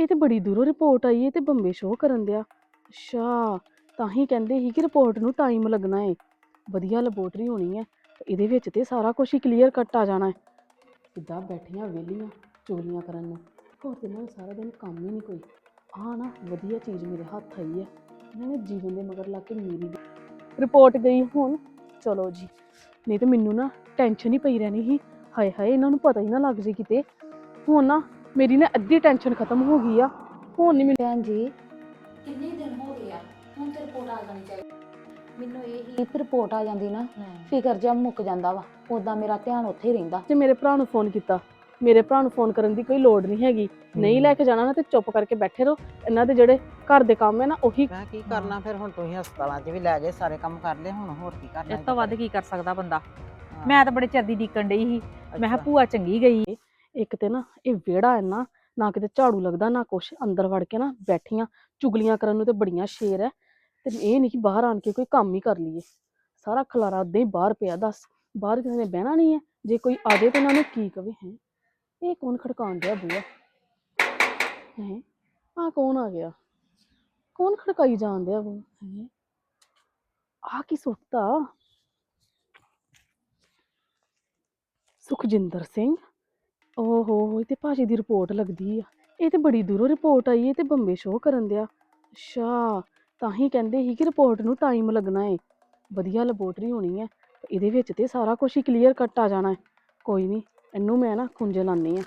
ਇਹ ਤੇ ਬੜੀ ਦੂਰੋਂ ਰਿਪੋਰਟ ਆਈ ਹੈ ਤੇ ਬੰਬੇ ਸ਼ੋਅ ਕਰਨ ਦਿਆ। ਅੱਛਾ, ਤਾਂ ਹੀ ਕਹਿੰਦੇ ਸੀ ਕਿ ਰਿਪੋਰਟ ਨੂੰ ਟਾਈਮ ਲੱਗਣਾ ਏ। ਵਧੀਆ ਲੈਬੋਰਟਰੀ ਹੋਣੀ ਹੈ ਤੇ ਇਹਦੇ ਵਿੱਚ ਤੇ ਸਾਰਾ ਕੁਝ ਹੀ ਕਲੀਅਰ ਕੱਟ ਆ ਜਾਣਾ ਹੈ ਸਿੱਧਾ ਬੈਠੀਆਂ ਵਿਹਲੀਆਂ ਚੋਰੀਆਂ ਕਰਨ ਨੂੰ। ਹੋਰ ਤੇ ਇਹਨਾਂ ਸਾਰਾ ਦਿਨ ਕੰਮ ਹੀ ਨਹੀਂ ਕੋਈ। ਆਹ ਨਾ ਵਧੀਆ ਚੀਜ਼ ਮੇਰੇ ਹੱਥ ਆਈ ਹੈ ਇਹਨਾਂ ਜੀਵਨ ਦੇ ਮਗਰ ਲੱਗ ਕੇ ਮੇਰੀ ਰਿਪੋਰਟ ਗਈ ਹੁਣ। ਚਲੋ ਜੀ, ਨਹੀਂ ਤੇ ਮੈਨੂੰ ਨਾ ਟੈਨਸ਼ਨ ਹੀ ਪਈ ਰਹਿਣੀ ਸੀ। ਹਾਏ ਹਾਏ, ਇਹਨਾਂ ਨੂੰ ਪਤਾ ਹੀ ਨਾ ਲੱਗ ਜੇ ਕਿਤੇ। ਹੁਣ ਨਾ ਮੇਰੀ ਨਾ ਅੱਧੀ ਟੈਨਸ਼ਨ ਖਤਮ ਹੋ ਗਈ ਆ ਹੁਣ ਨਹੀਂ ਮੈਨੂੰ ਭੈਣ ਜੀ। ਕਿੰਨੇ ਦਿਨ ਹੋ ਗਏ ਆ? ਹੁਣ ਤੇ ਰਿਪੋਰਟ ਆ ਜਾਣੀ ਚਾਹੀਦੀ। ਮੈਨੂੰ ਇਹ ਹੀ ਰਿਪੋਰਟ ਆ ਜਾਂਦੀ ਨਾ ਫਿਕਰ ਜਿਹਾ ਮੁੱਕ ਜਾਂਦਾ ਵਾ। ਉਦਾਂ ਮੇਰਾ ਧਿਆਨ ਉੱਥੇ ਹੀ ਰਹਿੰਦਾ। ਤੇ ਮੇਰੇ ਭਰਾ ਨੂੰ ਫੋਨ ਕੀਤਾ ਮੇਰੇ ਭਰਾ ਨੂੰ ਫੋਨ ਕਰਨ ਦੀ ਕੋਈ ਲੋੜ ਨਹੀਂ ਹੈਗੀ। ਨਹੀਂ ਲੈ ਕੇ ਜਾਣਾ ਨਾ ਤੇ ਚੁੱਪ ਕਰਕੇ ਬੈਠੇ ਰਹੋ। ਇਹਨਾਂ ਦੇ ਜਿਹੜੇ ਘਰ ਦੇ ਕੰਮ ਹੈ ਨਾ ਉਹੀ ਮੈਂ ਕੀ ਕਰਨਾ ਫਿਰ? ਹੁਣ ਤੁਸੀਂ ਹਸਪਤਾਲਾਂ 'ਚ ਵੀ ਲੈ ਗਏ ਸਾਰੇ ਕੰਮ ਕਰ ਲਏ ਹੁਣ ਹੋਰ ਕੀ ਕਰਨਾ ਇਸ ਤੋਂ ਵੱਧ ਕੀ ਕਰ ਸਕਦਾ ਬੰਦਾ। ਮੈਂ ਤਾਂ ਬੜੇ ਚਿਰ ਦੀ ਡੀਕਣ ਡਈ ਸੀ। ਮੈਂ ਕਿਹਾ। ਭੂਆ ਚੰਗੀ ਗਈ। ਇੱਕ ਤੇ ਨਾ ਇਹ ਵਿਹੜਾ ਇੰਨਾ ਨਾ ਕਿਤੇ ਝਾੜੂ ਲੱਗਦਾ, ਨਾ ਕੁਛ। ਅੰਦਰ ਵੜ ਕੇ ਨਾ ਬੈਠੀਆਂ, ਚੁਗਲੀਆਂ ਕਰਨ ਨੂੰ ਤੇ ਬੜੀਆਂ ਸ਼ੇਰ ਹੈ ਤੇ ਇਹ ਨਹੀਂ ਕਿ ਬਾਹਰ ਆਣ ਕੇ ਕੋਈ ਕੰਮ ਹੀ ਕਰ ਲਈਏ। ਸਾਰਾ ਖਲਾਰਾ ਉਦਾਂ ਹੀ ਬਾਹਰ ਪਿਆ, ਦੱਸ। ਬਾਹਰ ਕਿਸੇ ਨੇ ਬਹਿਣਾ ਨਹੀਂ ਹੈ ਜੇ ਕੋਈ ਆ ਜਾਏ ਤਾਂ ਇਹਨਾਂ ਨੂੰ ਕੀ ਕਵੇ, ਹੈ? ਇਹ ਕੌਣ ਖੜਕਾਉਣ ਡਿਆ ਬੂਆ? ਹੈ? ਆ ਕੌਣ ਆ ਗਿਆ? ਕੌਣ ਖੜਕਾਈ ਜਾਣ ਡਿਆ ਬੂ ਹੈ? ਆ ਕੀ ਸੁੱਟਦਾ ਸੁਖਜਿੰਦਰ ਸਿੰਘ? ਓਹੋ, ਇਹ ਤੇ ਭਾਜੀ ਦੀ ਰਿਪੋਰਟ ਲੱਗਦੀ ਆ। ਇਹ ਤੇ ਬੜੀ ਦੂਰੋਂ ਰਿਪੋਰਟ ਆਈ ਹੈ ਤੇ ਬੰਬੇ ਸ਼ੋਅ ਕਰਨ ਦਿਆ। ਅੱਛਾ, ਤਾਂ ਹੀ ਕਹਿੰਦੇ ਸੀ ਕਿ ਰਿਪੋਰਟ ਨੂੰ ਟਾਈਮ ਲੱਗਣਾ ਹੈ ਵਧੀਆ ਲੈਬੋਰਟਰੀ ਹੋਣੀ ਹੈ ਇਹਦੇ ਵਿੱਚ ਤੇ ਸਾਰਾ ਕੁਝ ਹੀ ਕਲੀਅਰ ਕੱਟ ਆ ਜਾਣਾ ਹੈ ਕੋਈ ਨਹੀਂ ਇਹਨੂੰ ਮੈਂ ਨਾ ਖੁੰਝੇ ਲਾਉਂਦੀ ਆ।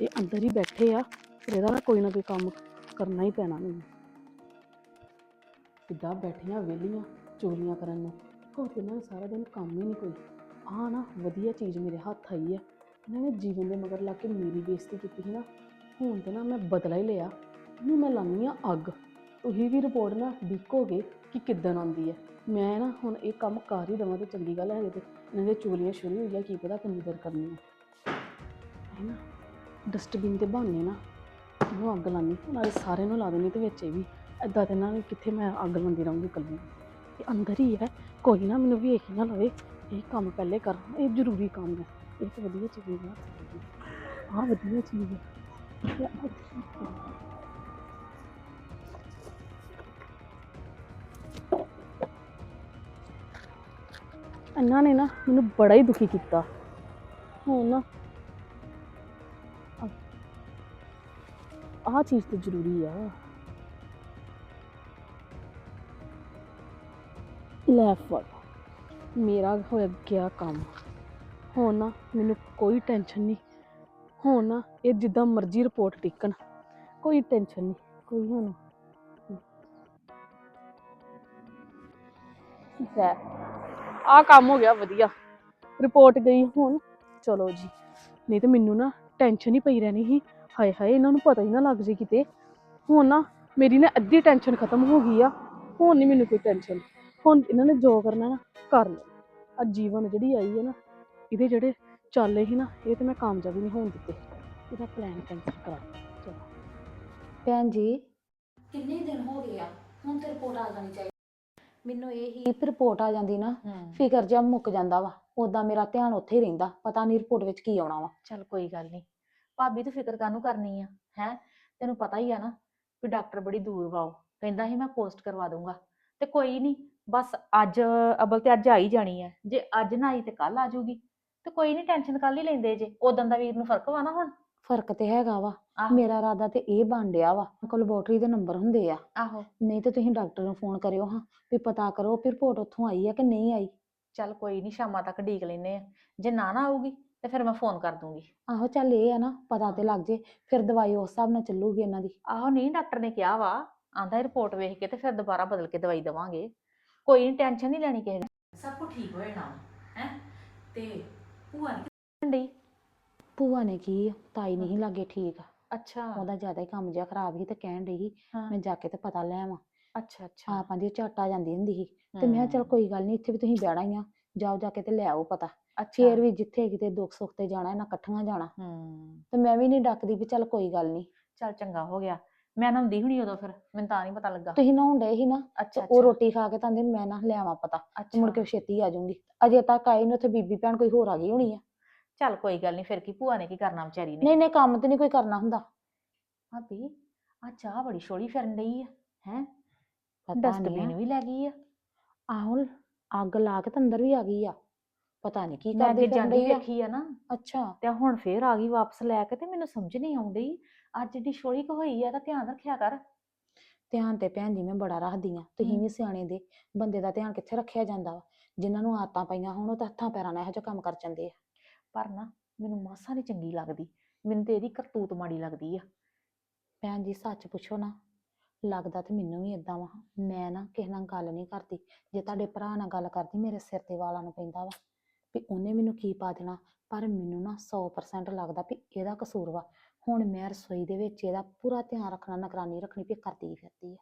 ਇਹ ਅੰਦਰ ਹੀ ਬੈਠੇ ਆ, ਫਿਰ ਇਹਦਾ ਨਾ ਕੋਈ ਨਾ ਕੋਈ ਕੰਮ ਕਰਨਾ ਹੀ ਪੈਣਾ ਮੈਨੂੰ। ਕਿੱਦਾਂ ਬੈਠੀਆਂ ਵਿਹਲੀਆਂ ਚੋਲੀਆਂ ਕਰਨ ਨੂੰ। ਹੋਰ ਤੇ ਇਹਨਾਂ ਸਾਰਾ ਦਿਨ ਕੰਮ ਹੀ ਨਹੀਂ ਕੋਈ। ਆਹ ਨਾ ਵਧੀਆ ਚੀਜ਼ ਮੇਰੇ ਹੱਥ ਆਈ ਹੈ ਇਹਨਾਂ ਨੇ ਜੀਵਨ ਦੇ ਮਗਰ ਲਾ ਕੇ ਮੇਰੀ ਬੇਇੱਜ਼ਤੀ ਕੀਤੀ ਸੀ ਨਾ, ਹੁਣ ਤੇ ਨਾ ਮੈਂ ਬਦਲਾ ਹੀ ਲਿਆ। ਇਹਨੂੰ ਮੈਂ ਲਾਉਂਦੀ ਆ ਅੱਗ। ਤੁਸੀਂ ਵੀ ਰਿਪੋਰਟ ਨਾ ਦੇਖੋਗੇ ਕਿ ਕਿੱਦਣ ਆਉਂਦੀ ਹੈ। ਮੈਂ ਨਾ ਹੁਣ ਇਹ ਕੰਮ ਕਰ ਹੀ ਦੇਵਾਂ ਤੇ ਚੰਗੀ ਗੱਲ ਹੈ ਤੇ। ਇਹਨਾਂ ਦੀਆਂ ਚੁਗਲੀਆਂ ਸ਼ੁਰੂ ਹੋ ਗਿਆ ਕੀ ਪਤਾ ਕਿੰਨੀ ਦੇਰ ਕਰਨੀ ਹੈ ਹੈ ਨਾ? ਡਸਟਬਿਨ ਤੇ ਬਹਾਨੇ ਨਾ, ਇਹਨੂੰ ਅੱਗ ਲਾਉਣੀ ਨਾਲੇ ਸਾਰੇ ਨੂੰ ਲਾ ਦੇਣੀ ਤੇ ਵਿੱਚ ਇਹ ਵੀ। ਐਦਾਂ ਤੇ ਨਾ ਕਿੱਥੇ ਮੈਂ ਅੱਗ ਲਾਉਂਦੀ ਰਹੂੰਗੀ ਇਕੱਲੀ। ਇਹ ਅੰਦਰ ਹੀ ਹੈ, ਕੋਈ ਨਾ ਮੈਨੂੰ ਵੀ ਇਹੀ ਨਾ ਲਵੇ। ਇਹ ਕੰਮ ਪਹਿਲੇ ਕਰ, ਇਹ ਜ਼ਰੂਰੀ ਕੰਮ ਹੈ। ਇਹ ਤਾਂ ਵਧੀਆ ਚੀਜ਼ ਹੈ। ਆਹ ਵਧੀਆ ਚੀਜ਼ ਹੈ। ਇਹ ਅੱਛੀ ਹੈ। ਇਹਨਾਂ ਨੇ ਨਾ ਮੈਨੂੰ ਬੜਾ ਹੀ ਦੁਖੀ ਕੀਤਾ। ਹੁਣ ਨਾ ਆਹ ਚੀਜ਼ ਤਾਂ ਜ਼ਰੂਰੀ ਆ। ਲੈ ਫੜ। ਮੇਰਾ ਹੋਇਆ ਗਿਆ ਕੰਮ। ਹੁਣ ਨਾ ਮੈਨੂੰ ਕੋਈ ਟੈਨਸ਼ਨ ਨਹੀਂ। ਹੁਣ ਨਾ ਇਹ ਜਿੱਦਾਂ ਮਰਜ਼ੀ ਰਿਪੋਰਟ ਟਿਕਣ ਕੋਈ ਟੈਨਸ਼ਨ ਨਹੀਂ, ਕੋਈ ਹੁਣ ਹੈ ਆ ਕੰਮ ਹੋ ਗਿਆ ਵਧੀਆ। ਰਿਪੋਰਟ ਗਈ ਹੁਣ, ਚਲੋ ਜੀ। ਨਹੀਂ ਤੇ ਮੈਨੂੰ ਨਾ ਟੈਨਸ਼ਨ ਹੀ ਪਈ ਰਹਿਣੀ ਸੀ। ਹਾਏ ਹਾਏ, ਇਹਨਾਂ ਨੂੰ ਪਤਾ ਹੀ ਨਾ ਲੱਗ ਜੇ ਕਿਤੇ। ਹੁਣ ਨਾ ਮੇਰੀ ਨਾ ਅੱਧੀ ਟੈਨਸ਼ਨ ਖਤਮ ਹੋ ਗਈ ਆ। ਹੁਣ ਨਹੀਂ ਮੈਨੂੰ ਕੋਈ ਟੈਨਸ਼ਨ। ਹੁਣ ਇਹਨਾਂ ਨੇ ਜੋ ਕਰਨਾ ਨਾ, ਕਰ ਲਓ। ਆ ਜੀਵਨ ਜਿਹੜੀ ਆਈ ਹੈ ਨਾ ਇਹਦੇ ਜਿਹੜੇ ਚਾਲੇ ਸੀ ਨਾ ਇਹ ਤੇ ਮੈਂ ਕਾਮਯਾਬੀ ਨਹੀਂ ਹੋਣ ਦਿੱਤੇ। ਇਹਦਾ ਪਲਾਨ ਕੈਂਸਲ ਕਰਾ ਚਲੋ। ਭੈਣ ਜੀ। ਕਿੰਨੇ ਦਿਨ ਹੋ ਗਏ ਆ? ਹੁਣ ਤੇ ਰਿਪੋਰਟ ਆ ਜਾਣੀ ਚਾਹੀਦੀ। ਮੈਨੂੰ ਇਹ ਹੀ ਰਿਪੋਰਟ ਆ ਜਾਂਦੀ ਨਾ ਫਿਕਰ ਜਿਹਾ ਮੁੱਕ ਜਾਂਦਾ ਵਾ। ਉਦਾਂ ਮੇਰਾ ਧਿਆਨ ਉੱਥੇ ਹੀ ਰਹਿੰਦਾ। ਪਤਾ ਨਹੀਂ ਰਿਪੋਰਟ ਵਿੱਚ ਕੀ ਆਉਣਾ ਵਾ। ਚੱਲ ਕੋਈ ਗੱਲ ਨਹੀਂ। ਭਾਬੀ ਤੂੰ ਫਿਕਰ ਕਾਹਨੂੰ ਕਰਨੀ ਆ? ਹੈ? ਤੈਨੂੰ ਪਤਾ ਹੀ ਆ ਨਾ ਵੀ ਡਾਕਟਰ ਬੜੀ ਦੂਰ ਵਾ ਉਹ। ਕਹਿੰਦਾ ਸੀ ਮੈਂ ਪੋਸਟ ਕਰਵਾ ਦੂੰਗਾ ਤੇ ਕੋਈ ਨਹੀਂ ਬਸ ਅੱਜ ਅਬਲ ਤੇ ਅੱਜ ਆ ਹੀ ਜਾਣੀ ਆ। ਜੇ ਅੱਜ ਨਾ ਆਈ ਤੇ ਕੱਲ ਆ ਜਾਊਗੀ। ਤੇ ਕੋਈ ਨਹੀਂ ਟੈਨਸ਼ਨ ਕੱਲ ਹੀ ਲੈਂਦੇ ਜੇ ਉਦੋਂ ਦਾ ਵੀਰ ਨੂੰ ਫ਼ਰਕ ਵਾ ਨਾ ਹੁਣ? ਫ਼ਰਕ ਤੇ ਹੈਗਾ ਵਾ। ਆਹੋ। ਮੇਰਾ ਇਰਾਦਾ ਤੇ ਇਹ ਬਣ ਡਿਆ ਵਾ ਕੋਲ ਲੈਬੋਰਟਰੀ ਦੇ ਨੰਬਰ ਹੁੰਦੇ ਆ। ਆਹੋ। ਨਹੀਂ ਤੇ ਤੁਸੀਂ ਡਾਕਟਰ ਨੂੰ ਫੋਨ ਕਰਿਓ ਹਾਂ ਵੀ ਪਤਾ ਕਰੋ ਵੀ ਰਿਪੋਰਟ ਉੱਥੋਂ ਆਈ ਆ ਕਿ ਨਹੀਂ ਆਈ। ਚੱਲ ਕੋਈ ਨਹੀਂ ਸ਼ਾਮਾਂ ਤੱਕ ਢੀਕ ਲੈਨੇ ਆ। ਜੇ ਨਾ ਨਾ ਆਊਗੀ ਤੇ ਫਿਰ ਮੈਂ ਫੋਨ ਕਰ ਦੂੰਗੀ। ਆਹੋ ਚੱਲ ਇਹ ਆ ਨਾ ਪਤਾ ਤੇ ਲੱਗ ਜੇ ਫਿਰ ਦਵਾਈ ਉਸ ਹਿਸਾਬ ਨਾਲ ਚੱਲੂਗੀ ਇਹਨਾਂ ਦੀ। ਆਹੋ ਨਹੀਂ ਡਾਕਟਰ ਨੇ ਕਿਹਾ ਵਾ ਆਂਦਾ ਰਿਪੋਰਟ ਵੇਖ ਕੇ ਤੇ ਫਿਰ ਦੁਬਾਰਾ ਬਦਲ ਕੇ ਦਵਾਈ ਦੇਵਾਂਗੇ। ਕੋਈ ਨਹੀਂ ਟੈਨਸ਼ਨ ਨਹੀਂ ਲੈਣੀ ਕਿਸੇ ਦੀ ਸਭ ਕੁਝ ਠੀਕ ਹੋ ਜਾਣਾ ਹੈ? ਤੇ ਭੂਆ ਨੇ ਡਈ? ਭੂਆ ਨੇ ਕੀ ਆ, ਤਾਈ ਨਹੀਂ ਲਾਗੇ ਠੀਕ ਅੱਛਾ। ਉਹਦਾ ਜ਼ਿਆਦਾ ਹੀ ਕੰਮ ਜਿਹਾ ਖਰਾਬ ਸੀ ਤੇ ਕਹਿਣ ਸੀ ਹਾਂ। ਮੈਂ ਜਾ ਕੇ ਤੇ ਪਤਾ ਲੈ ਆਵਾਂ। ਅੱਛਾ ਅੱਛਾ। ਆਪਾਂ ਦੀ ਝੱਟ ਆ ਜਾਂਦੀ ਹੁੰਦੀ ਸੀ। ਤੇ ਮੈਂ ਕਿਹਾ ਚੱਲ ਕੋਈ ਗੱਲ ਨਹੀਂ ਇੱਥੇ ਵੀ ਤੁਸੀਂ ਬਹਿਣਾ ਹੀ ਆ। ਜਾਓ ਜਾ ਕੇ ਤੇ ਲੈ ਆਓ ਪਤਾ। ਫੇਰ ਵੀ ਜਿੱਥੇ ਕਿਤੇ ਦੁੱਖ ਸੁੱਖ ਤੇ ਜਾਣਾ ਇਹਨਾਂ ਇਕੱਠੀਆਂ ਜਾਣਾ। ਹੂੰ। ਤੇ ਮੈਂ ਵੀ ਨਹੀਂ ਡੱਕਦੀ ਵੀ ਚੱਲ ਕੋਈ ਗੱਲ ਨਹੀਂ। ਚੱਲ ਚੰਗਾ ਹੋ ਗਿਆ। ਮੈਂ ਨਹਾਉਂਦੀ ਹੁਣੀ ਉਦੋਂ ਫਿਰ ਮੈਨੂੰ ਤਾਂ ਨਹੀਂ ਪਤਾ ਲੱਗਾ। ਤੁਸੀਂ ਨਹਾਉਣ ਡਏ ਸੀ ਨਾ ਅੱਛਾ ਉਹ ਰੋਟੀ ਖਾ ਕੇ ਤਾਂ ਕਹਿੰਦੇ ਮੈਂ ਨਾ ਲਿਆਵਾਂ ਪਤਾ ਤੇ ਅੱਛਾ ਮੁੜ ਕੇ ਛੇਤੀ ਆ ਜਾਊਂਗੀ। ਅਜੇ ਤੱਕ ਆਈ ਨੇ ਉੱਥੇ ਬੀਬੀ ਭੈਣ ਕੋਈ ਹੋਰ ਆ ਗਈ ਹੋਣੀ ਆ। ਚੱਲ ਕੋਈ ਗੱਲ ਨਹੀਂ ਫਿਰ ਕੀ ਭੂਆ ਨੇ ਕੀ ਕਰਨਾ ਵਿਚਾਰੀ ਨੇ? ਨਹੀਂ ਨਹੀਂ ਕੰਮ ਤੇ ਨਹੀਂ ਕੋਈ ਕਰਨਾ ਹੁੰਦਾ। ਭਾਬੀ ਆ ਚਾਹ ਬੜੀ ਛੋਲੀ ਫਿਰਨ ਡਈ ਆ ਹੈ? ਡਸਟਬਿਨ ਵੀ ਲੈ ਗਈ ਆ। ਆਹੋ ਅੱਗ ਲਾ ਕੇ ਤਾਂ ਅੰਦਰ ਵੀ ਆ ਗਈ ਆ। ਪਤਾ ਨਹੀਂ ਕੀ ਕਰਦੇ ਫਿਰਨ ਡਈ ਆ। ਵੇਖੀ ਆ ਨਾ। ਅੱਛਾ। ਤੇ ਹੁਣ ਫੇਰ ਆ ਗਈ ਵਾਪਸ ਲੈ ਕੇ ਤੇ ਮੈਨੂੰ ਸਮਝ ਨਹੀਂ ਆਉਂਦੀ ਅੱਜ ਜਿਹੜੀ ਛੋਲੀ ਕ ਹੋਈ ਆ ਤਾਂ ਧਿਆਨ ਰੱਖਿਆ ਕਰ। ਧਿਆਨ ਤੇ ਭੈਣ ਜੀ ਮੈਂ ਬੜਾ ਰੱਖਦੀ ਆ ਤੁਸੀਂ। ਵੀ ਸਿਆਣੇ ਦੇ ਬੰਦੇ ਦਾ ਧਿਆਨ ਕਿੱਥੇ ਰੱਖਿਆ ਜਾਂਦਾ ਵਾ? ਜਿਨ੍ਹਾਂ ਨੂੰ ਆਦਤਾਂ ਪਈਆਂ ਹੋਣ ਉਹ ਤਾਂ ਹੱਥਾਂ ਪੈਰਾਂ ਨਾਲ ਇਹੋ ਜਿਹਾ ਕੰਮ ਕਰ ਜਾਂਦੇ ਆ। ਪਰ ਨਾ ਮੈਨੂੰ ਮਾਸਾ ਨਹੀਂ ਚੰਗੀ ਲੱਗਦੀ ਮੈਨੂੰ ਤੇ ਇਹਦੀ ਕਰਤੂਤ ਮਾੜੀ ਲੱਗਦੀ ਆ। ਭੈਣ ਜੀ ਸੱਚ ਪੁੱਛੋ ਨਾ ਲੱਗਦਾ ਤੇ ਮੈਨੂੰ ਵੀ ਇਦਾਂ ਵਾ। ਮੈਂ ਨਾ ਕਿਸੇ ਨਾਲ ਗੱਲ ਨਹੀਂ ਕਰਦੀ ਜੇ ਤੁਹਾਡੇ ਭਰਾ ਨਾਲ ਗੱਲ ਕਰਦੀ ਮੇਰੇ ਸਿਰ ਤੇ ਵਾਲਾਂ ਨੂੰ ਪੈਂਦਾ ਵਾ। ਵੀ ਉਹਨੇ ਮੈਨੂੰ ਕੀ ਪਾ ਦੇਣਾ ਪਰ ਮੈਨੂੰ ਨਾ 100% ਲੱਗਦਾ ਵੀ ਇਹਦਾ ਕਸੂਰ ਵਾ। ਹੁਣ ਮੈਂ ਰਸੋਈ ਦੇ ਵਿੱਚ ਇਹਦਾ ਪੂਰਾ ਧਿਆਨ ਰੱਖਣਾ ਨਿਗਰਾਨੀ ਰੱਖਣੀ ਵੀ ਕਰਦੀ ਫਿਰਦੀ ਆ।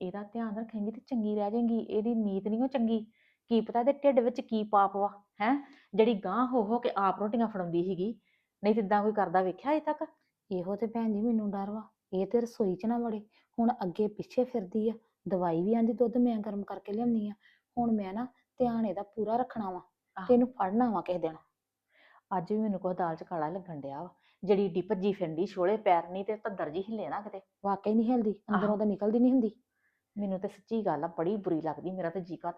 ਇਹਦਾ ਧਿਆਨ ਰੱਖੇਂਗੀ ਤੇ ਚੰਗੀ ਰਹਿ ਜਾਏਗੀ ਇਹਦੀ ਨੀਤ ਨਹੀਂ ਉਹ ਚੰਗੀ। ਕੀ ਪਤਾ ਇਹਦੇ ਢਿੱਡ ਵਿੱਚ ਕੀ ਪਾਪ ਵਾ ਹੈ? ਜਿਹੜੀ ਗਾਂ ਹੋ ਹੋ ਕੇ ਆਪ ਰੋਟੀਆਂ ਫੜਾਉਂਦੀ ਸੀਗੀ ਨਹੀਂ ਤੇ ਇਦਾਂ ਕੋਈ ਕਰਦਾ ਵੇਖਿਆ ਅਜੇ ਤੱਕ? ਇਹੋ ਤੇ ਭੈਣ ਜੀ ਮੈਨੂੰ ਡਰ ਵਾ ਇਹ ਤੇ ਰਸੋਈ 'ਚ ਨਾ ਵੜੇ ਹੁਣ ਅੱਗੇ ਪਿੱਛੇ ਫਿਰਦੀ ਆ ਦਵਾਈ ਵੀ ਆਂਦੀ ਦੁੱਧ ਮੈਂ ਗਰਮ ਕਰਕੇ ਲਿਆਉਣੀ ਆ। ਹੁਣ ਮੈਂ ਨਾ ਧਿਆਨ ਇਹਦਾ ਪੂਰਾ ਰੱਖਣਾ ਵਾ। ਤੇ ਇਹਨੂੰ ਫੜਨਾ ਵਾ ਕਿਸੇ ਦਿਨ। ਅੱਜ ਵੀ ਮੈਨੂੰ ਕੋਈ ਦਾਲ ਚ ਕਾਲਾ ਲੱਗਣ ਡਿਆ ਵਾ। ਜਿਹੜੀ ਏਡੀ ਭੱਜੀ ਫਿਰਦੀ ਛੋਲੇ ਪੈਰ ਨਹੀਂ ਤੇ ਧੱਦਰ ਜੀ ਹਿੱਲੇ ਨਾ ਕਿਤੇ। ਵਾਕਈ ਨਹੀਂ ਹਿਲਦੀ ਅੰਦਰੋਂ। ਤਾਂ ਨਿਕਲਦੀ ਨਹੀਂ ਹੁੰਦੀ। ਮੈਨੂੰ ਤੇ ਸੱਚੀ ਗੱਲ ਆ ਬੜੀ ਬੁਰੀ ਲੱਗਦੀ ਮੇਰਾ ਤੇ ਜੀ ਤਾਂ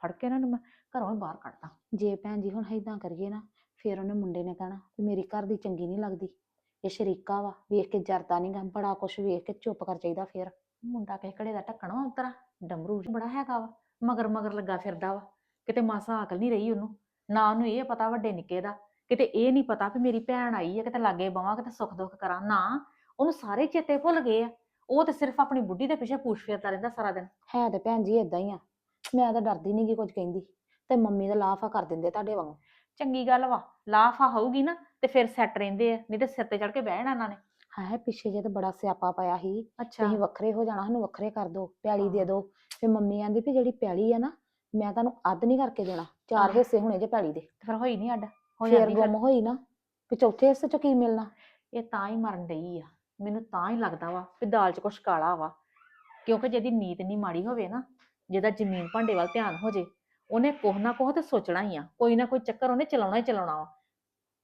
ਫੜ ਕੇ ਇਹਨਾਂ ਨੂੰ ਮੈਂ ਘਰੋਂ ਹੀ ਬਾਹਰ ਕੱਢਦਾ। ਜੇ ਭੈਣ ਜੀ ਹੁਣ ਏਦਾਂ ਕਰੀਏ ਨਾ ਫਿਰ ਉਹਨੇ ਮੁੰਡੇ ਨੇ ਕਹਿਣਾ ਵੀ ਮੇਰੀ ਘਰ ਦੀ ਚੰਗੀ ਨਹੀਂ ਲੱਗਦੀ। ਇਹ ਸ਼ਰੀਕਾ ਵਾ ਵੇਖ ਕੇ ਜਰਦਾ ਨਹੀਂ ਗਾ ਬੜਾ ਕੁਛ ਵੇਖ ਕੇ ਚੁੱਪ ਕਰ ਜਾਈਦਾ ਫਿਰ। ਮੁੰਡਾ ਕਿਸੇ ਘੜੇ ਦਾ ਢੱਕਣ ਵਾ ਉਤਰਾ ਡਮਰੂ ਬੜਾ ਹੈਗਾ ਵਾ ਮਗਰ ਮਗਰ ਲੱਗਾ ਫਿਰਦਾ ਵਾ। ਕਿਤੇ ਮਾਸਾ ਅਕਲ ਨਹੀਂ ਰਹੀ ਉਹਨੂੰ ਨਾ ਉਹਨੂੰ ਇਹ ਪਤਾ ਵੱਡੇ ਨਿੱਕੇ ਦਾ। ਕਿਤੇ ਇਹ ਨਹੀਂ ਪਤਾ ਵੀ ਮੇਰੀ ਭੈਣ ਆਈ ਹੈ ਕਿਤੇ ਲਾਗੇ ਬਵਾਂ ਕਿਤੇ ਸੁੱਖ ਦੁੱਖ ਕਰਾਂ। ਨਾ ਉਹਨੂੰ ਸਾਰੇ ਚੇਤੇ ਭੁੱਲ ਗਏ ਆ। ਉਹ ਤੇ ਸਿਰਫ ਆਪਣੀ ਬੁੱਢੀ ਦੇ ਪਿੱਛੇ ਪੂਛ ਫੇਰਦਾ ਰਹਿੰਦਾ ਸਾਰਾ ਦਿਨ। ਹੈ ਤੇ ਭੈਣ ਜੀ ਇਦਾਂ ਹੀ ਆ। ਮੈਂ ਤਾਂ ਡਰਦੀ ਨਹੀਂ ਗੀ ਕੁਝ ਕਹਿੰਦੀ। ਤੇ ਮੰਮੀ ਦਾ ਲਾਫਾ ਕਰ ਦਿੰਦੇ ਤੁਹਾਡੇ ਵਾਂਗੂ। ਚੰਗੀ ਗੱਲ ਵਾ ਲਾਫਾ ਹੋਊਗੀ ਨਾ ਤੇ ਫਿਰ ਸੈੱਟ ਰਹਿੰਦੇ ਆ ਨਹੀਂ ਤੇ ਸਿਰ ਤੇ ਚੜ ਕੇ ਬਹਿ ਜਾਣਾ ਇਹਨਾਂ ਨੇ। ਹੈ ਪਿੱਛੇ ਜੇ ਤੇ ਬੜਾ ਸਿਆਪਾ ਪਾਇਆ ਸੀ। ਅੱਛਾ। ਤੁਸੀਂ ਵੱਖਰੇ ਹੋ ਜਾਣਾ ਸਾਨੂੰ ਵੱਖਰੇ ਕਰ ਦਿਓ ਪਿਆਲੀ ਦੇ। ਦਿਓ। ਫਿਰ ਮੰਮੀ ਆਂਦੀ ਵੀ ਜਿਹੜੀ ਪਿਆਲੀ ਆ ਨਾ ਮੈਂ ਤੁਹਾਨੂੰ ਅੱਧ ਨਹੀਂ ਕਰਕੇ ਦੇਣਾ। ਚਾਰ। ਹਿੱਸੇ ਹੋਣੇ ਜੇ ਪਿਆਲੀ ਦੇ। ਫਿਰ ਹੋਈ ਨਹੀਂ ਅੱਡ। ਹੋ ਫਿਰ ਜਾਂਦੀ ਫਿਰ ਗੁੰਮ ਹੋਈ ਨਾ ਵੀ ਚੌਥੇ ਹਿੱਸੇ ਚੋਂ ਕੀ ਮਿਲਣਾ? ਇਹ ਤਾਂ ਹੀ ਮਰਨ ਡਈ ਆ। ਮੈਨੂੰ ਤਾਂ ਹੀ ਲੱਗਦਾ ਵਾ ਵੀ ਦਾਲ 'ਚ ਕੁਛ ਕਾਲਾ ਵਾ। ਕਿਉਂਕਿ ਜਿਹਦੀ ਨੀਤ ਨਹੀਂ ਮਾੜੀ ਹੋਵੇ ਨਾ ਜਿਹਦਾ ਜ਼ਮੀਨ ਭਾਂਡੇ ਵੱਲ ਧਿਆਨ ਹੋ ਜੇ ਉਹਨੇ ਕੁਛ ਨਾ ਕੁਛ ਤੇ ਸੋਚਣਾ ਹੀ ਆ। ਕੋਈ ਨਾ ਕੋਈ ਚੱਕਰ ਉਹਨੇ ਚਲਾਉਣਾ ਹੀ ਚਲਾਉਣਾ ਵਾ।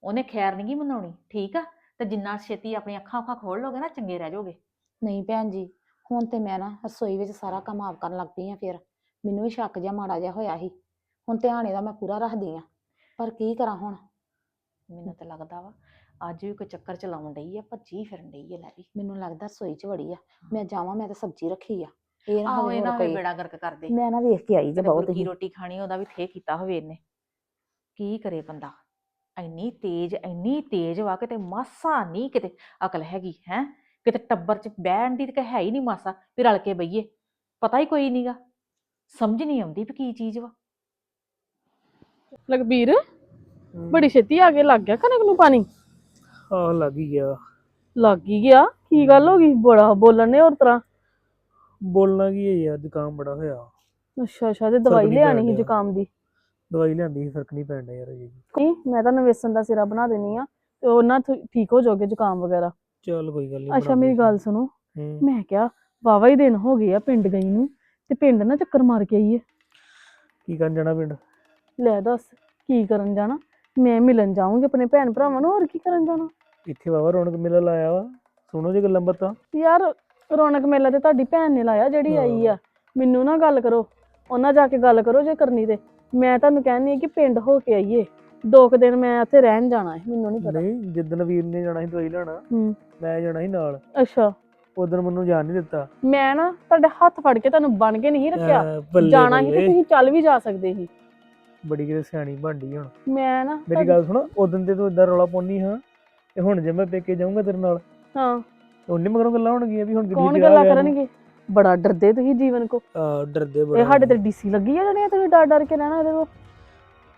ਉਹਨੇ ਖੈਰ ਨਹੀਂ ਮਨਾਉਣੀ ਠੀਕ ਆ? ਤੇ ਜਿੰਨਾ ਛੇਤੀ ਆਪਣੀ ਅੱਖਾਂ ਅੱਖਾਂ ਖੋਲ ਲੋਗੇ ਨਾ ਚੰਗੇ ਰਹਿ ਜਾਓਗੇ ਨਹੀਂ ਭੈਣ ਜੀ ਹੁਣ ਤੇ ਮੈਂ ਨਾ ਰਸੋਈ ਵਿੱਚ ਸਾਰਾ ਕੰਮ ਆਪ ਕਰਨ ਲੱਗ ਪਈ ਆ ਫਿਰ। ਮੈਨੂੰ ਵੀ ਸ਼ੱਕ ਜਿਹਾ ਮਾੜਾ ਜਿਹਾ ਹੋਇਆ ਸੀ। ਹੁਣ ਧਿਆਨ ਇਹਦਾ ਮੈਂ ਪੂਰਾ ਰੱਖਦੀ ਆ। ਪਰ ਕੀ ਕਰਾਂ ਹੁਣ? ਮੈਨੂੰ ਤਾਂ ਲੱਗਦਾ ਵਾ ਅੱਜ ਵੀ ਕੋਈ ਚੱਕਰ ਚਲਾਉਣ ਡਈ ਆ ਭੱਜੀ ਫਿਰਨ ਡਈ ਆ ਲੈ ਵੀ। ਮੈਨੂੰ ਲੱਗਦਾ ਰਸੋਈ 'ਚ ਵੜੀ ਆ। ਮੈਂ ਜਾਵਾਂ ਮੈਂ ਤਾਂ ਸਬਜ਼ੀ ਰੱਖੀ ਆ। ਇਹ ਨਾ ਆਹੋ ਹੋਵੇ ਇਹ ਨਾ ਹੋਰ ਹੋਵੇ ਕੋਈ ਬੇੜਾ ਗਰਕ ਕਰਦੇ। ਮੈਂ ਨਾ ਵੇਖ ਕੇ ਆਈ ਜੇ ਬਹੁਤ ਹੀ। ਰੋਟੀ ਖਾਣੀ ਉਹਦਾ ਵੀ ਥੇ ਕੀਤਾ ਹੋਵੇ ਇਹਨੇ। ਕੀ ਕਰੇ ਬੰਦਾ? ਇੰਨੀ ਤੇਜ਼ ਇੰਨੀ ਤੇਜ਼ ਵਾ ਕਿਤੇ ਮਾਸਾ ਨਹੀਂ ਕਿਤੇ ਅਕਲ ਹੈਗੀ ਹੈ? ਕਿਤੇ ਟੱਬਰ ਚ ਬਹਿਣ ਦੀ ਤੇ ਹੈ ਹੀ ਨਹੀਂ ਮਾਸਾ ਵੀ ਰਲ ਕੇ ਬਈਏ। ਪਤਾ ਹੀ ਕੋਈ ਨਹੀਂਗਾ ਸਮਝ ਨਹੀਂ ਆਉਂਦੀ ਵੀ ਕੀ ਚੀਜ਼ ਵਾ। ਲਖਬੀਰ ਬੜੀ ਛੇਤੀ ਆ ਕੇ ਲੱਗ ਗਿਆ ਕਣਕ ਨੂੰ ਪਾਣੀ? ਆਹ ਲੱਗ ਗਿਆ। ਲੱਗ ਹੀ ਗਿਆ? ਕੀ ਗੱਲ ਹੋ ਗਈ? ਬੜਾ ਬੋਲਣ ਨੇ ਹੋਰ ਤਰ੍ਹਾਂ। ਬੋਲਣਾ ਕੀ ਹੈ ਯਾਰ ਜ਼ੁਕਾਮ ਬੜਾ ਹੋਇਆ। ਅੱਛਾ ਅੱਛਾ ਤੇ ਦਵਾਈ ਨੀ ਲਿਆਣੀ ਸੀ। ਜ਼ੁਕਾਮ ਦੀ? ਦਵਾਈ ਲਿਆਂਦੀ ਸੀ ਫ਼ਰਕ ਨਹੀਂ ਪੈਣ ਡਿਆ ਯਾਰ ਜੀ ਨਹੀਂ ਮੈਂ ਤਾਂ ਨਵੇਸਨ ਦਾ ਸਿਰਾ ਬਣਾ ਦੇਣੀ ਆ ਤੇ ਉਹ ਨਾ ਥੋ- ਠੀਕ ਹੋ ਜਾਓਗੇ ਜ਼ੁਕਾਮ ਵਗੈਰਾ। ਚੱਲ ਕੋਈ ਗੱਲ ਨਹੀਂ ਅੱਛਾ ਮੇਰੀ ਗੱਲ ਸੁਣੋ। ਮੈਂ ਕਿਹਾ ਵਾਵਾ ਹੀ ਦਿਨ ਹੋ ਗਏ ਆ ਪਿੰਡ ਗਈ ਨੂੰ ਤੇ ਪਿੰਡ ਨਾ ਚੱਕਰ ਮਾਰ ਕੇ ਆਈਏ। ਕੀ ਕਰਨ ਜਾਣਾ ਪਿੰਡ? ਲੈ ਦੱਸ ਕੀ ਕਰਨ ਜਾਣਾ? ਮੈਂ ਮਿਲਣ ਜਾਊਂਗੀ ਆਪਣੇ ਭੈਣ ਭਰਾਵਾਂ ਨੂੰ ਹੋਰ ਕੀ ਕਰਨ ਜਾਣਾ? ਇੱਥੇ ਵਾਵਾ ਰੌਣਕ ਮੇਲਾ ਲਾਇਆ ਵਾ ਸੁਣੋ ਜੇ ਗੱਲਾਂ ਬਾਤਾਂ। ਯਾਰ ਰੌਣਕ ਮੇਲਾ ਤੇ ਤੁਹਾਡੀ ਭੈਣ ਨੇ ਲਾਇਆ ਜਿਹੜੀ ਆਈ ਆ। ਮੈਨੂੰ ਨਾ ਗੱਲ ਕਰੋ ਉਹਨਾਂ ਜਾ ਕੇ ਗੱਲ ਕਰੋ ਜੇ ਕਰਨੀ ਤੇ। ਮੈਂ ਤੁਹਾਨੂੰ ਕਹਿੰਦੀ ਆ ਕਿ ਪਿੰਡ ਹੋ ਕੇ ਆਈਏ। ਦੋ ਕੁ ਦਿਨ ਮੈਂ ਉੱਥੇ ਰਹਿਣ ਜਾਣਾ ਹੈ ਮੈਨੂੰ ਨਹੀਂ ਪਤਾ। ਨਹੀਂ ਜਿੱਦਣ ਵੀਰ ਨੇ ਜਾਣਾ ਸੀ ਦਵਾਈ ਲੈਣਾ ਹੂੰ। ਮੈਂ ਜਾਣਾ ਸੀ ਨਾਲ। ਅੱਛਾ। ਉਦੋਂ ਮੈਨੂੰ ਜਾਣ ਨਹੀਂ ਦਿੱਤਾ। ਮੈਂ ਨਾ ਤੁਹਾਡੇ ਹੱਥ ਫੜ ਕੇ ਤੁਹਾਨੂੰ ਬਣ ਕੇ ਨਹੀਂ ਰੱਖਿਆ। ਜਾਣਾ ਸੀ ਤੇ ਤੁਸੀਂ ਚੱਲ ਵੀ ਜਾ ਸਕਦੇ ਸੀ। ਬੜੀ ਕਿਤੇ ਸਿਆਣੀ ਬਣਦੀ ਹੁਣ। ਮੈਂ ਨਾ ਮੇਰੀ ਗੱਲ ਸੁਣ ਉਦੋਂ ਤੇ ਤੂੰ ਇਦਾਂ ਰੌਲਾ ਪਾਉਣੀ ਹਾਂ ਤੇ ਹੁਣ ਜੇ ਮੈਂ ਪੇਕੇ ਜਾਊਂਗਾ ਤੇਰੇ ਨਾਲ ਹਾਂ। ਉਹਨੇ ਮਗਰੋਂ ਗੱਲਾਂ ਹੋਣਗੀਆਂ ਵੀ ਹੁਣ ਗੱਡੀ ਕੌਣ ਗੱਲਾਂ ਕਰਨਗੇ? ਬੜਾ ਡਰਦੇ ਤੁਸੀਂ ਜੀਵਨ ਕੋ। ਡਰਦੇ ਬੜਾ। ਇਹ ਸਾਡੇ ਤੇ ਡੀਸੀ ਲੱਗੀ ਆ ਜਿਹੜੀਆਂ ਤੁਸੀਂ ਡਰ ਡਰ ਕੇ ਰਹਿਣਾ ਇਹਦੇ ਕੋ।